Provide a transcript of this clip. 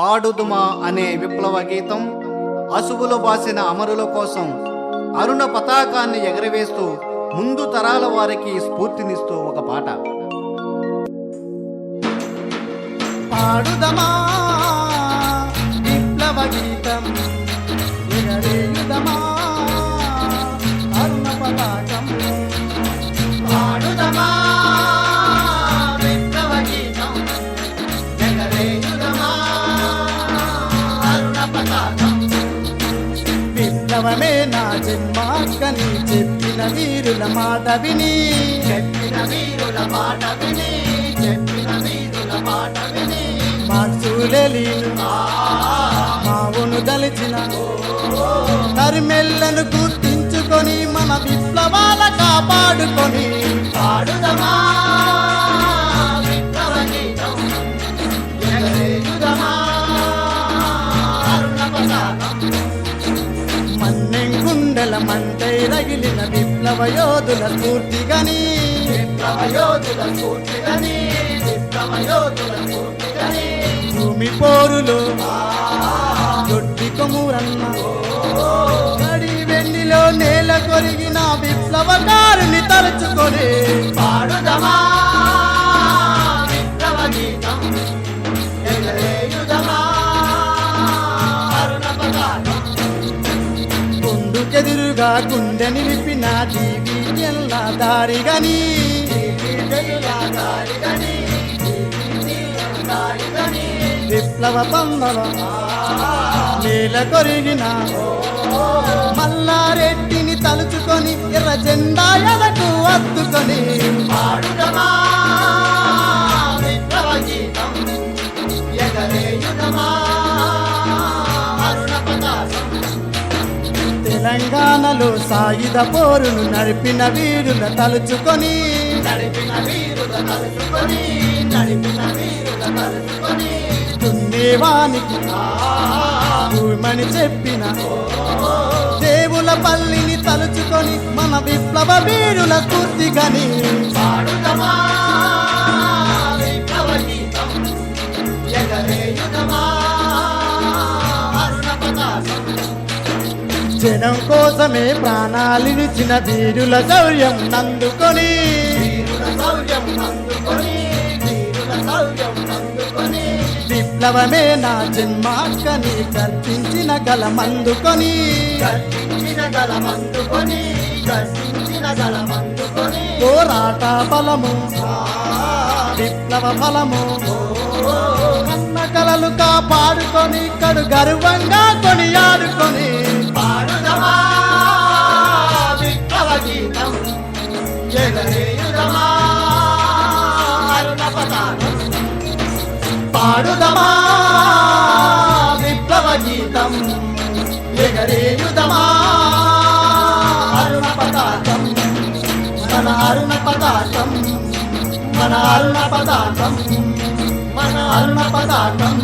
పాడుదుమా అనే విప్లవ గీతం అసువులు బాసిన అమరుల కోసం అరుణ పతాకాన్ని ఎగరవేస్తూ ముందు తరాల వారికి స్ఫూర్తినిస్తూ ఒక పాట. పాడుదమా విప్లవ గీతం విప్లవమే నా జన్మాకని చెప్పిన వీరుల మాట విని. చెప్పిన వీరుల మాట విని చెప్పిన వీరుల మాట విని. మార్చులేలి మావును దలిచిన కరిమెల్లను గుర్తించుకొని మన విప్లవాల కాపాడుకొని. పాడుదమా విప్లవ మంటై రగిలిన విప్లవ యోధుల స్ఫూర్తిగని. విప్లవ యోధుల స్ఫూర్తిగని. విప్లవ యోధుల స్ఫూర్తిగని. భూమి పోరులో దొడ్డి కొమురన్న గడి నేల కొరిగిన విప్లవకారుని తలుచుకొని గుండుకెదురుగా గుండె నిలిపిన జీవి ఎల్ల దారిగని. విప్లవ పందల నేల కొరిగిన మల్లారెడ్డిని తలుచుకొని ఎర్ర జెండా ఎదకు అద్దుకొని. పాడుదమా తెలంగాణలో సాయుధ పోరును నడిపిన వీరుల తలుచుకొని. నడిపిన వీరుల తలుచుకొని నడిపిన వీరుల తలుచుకొని. దున్నేవానికి భూమని చెప్పిన దేవుల పల్లిని తలుచుకొని మన విప్లవ వీరుల స్ఫూర్తిగని జనం కోసమే ప్రాణాలినిచిన వీరుల శౌర్యం నందుకొని. విప్లవమే నా జన్మాకని కర్పించిన గలమందుకొని. కర్పించిన పోరాట బలము విప్లవ ఫలము. కన్న కలలు కాపాడుకొని కడు గర్వంగా కొనియాడుకొని. పాడుదమా విప్లవ గీతం ఎగరేయుదమా అరుణ పతాకం మన అరుణ పతాకం మన అరుణ పతాకం మన అరుణ పతాకం.